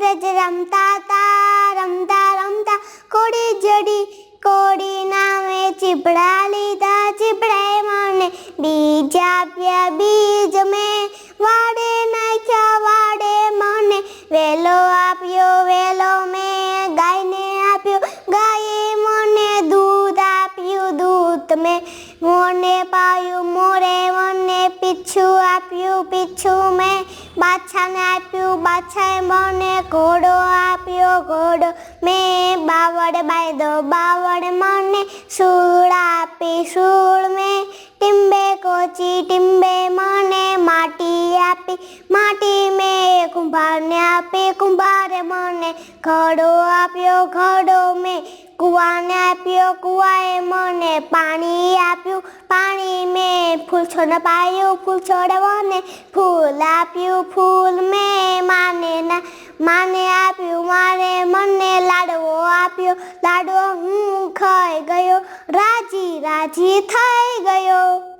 રમતા તા, રમતા રમતા કોડી જડી કોડી નામે ચીપડા લીધા ચીપડાએ મને બીજ આપ્યા બીજ મેં વાડે નાખ્યા, વાડે મને વેલો આપ્યો, વેલો મેં ગાયને આપ્યો, ગાયે મને દૂધ આપ્યું, દૂધ મેં મોને પાયું, મોરે મને પીછું આપ્યું, પીછું મેં બાછાને આપ્યું, બાછાએ મને ઘોડો આપ્યો, ઘોડો મેં બાવળ બાયદો બાવળ મને સૂળ આપી સૂળ મેં ટીંબે કોચી, ટીંબે મને માટી આપી, માટી મેં કુંભારને આપી, કુંભારે મને ઘડો આપ્યો, ઘડો મેં કુવાને આપ્યો, કૂવાએ મને પાણી આપ્યું, પાણી ફૂલ છોડ પાયું ફૂલ છોડવાને ફૂલ આપ્યું ફૂલ મેં માને ના માને આપ્યું મારે મને લાડવો આપ્યો લાડવો હું ખાઈ ગયો રાજી રાજી થઈ ગયો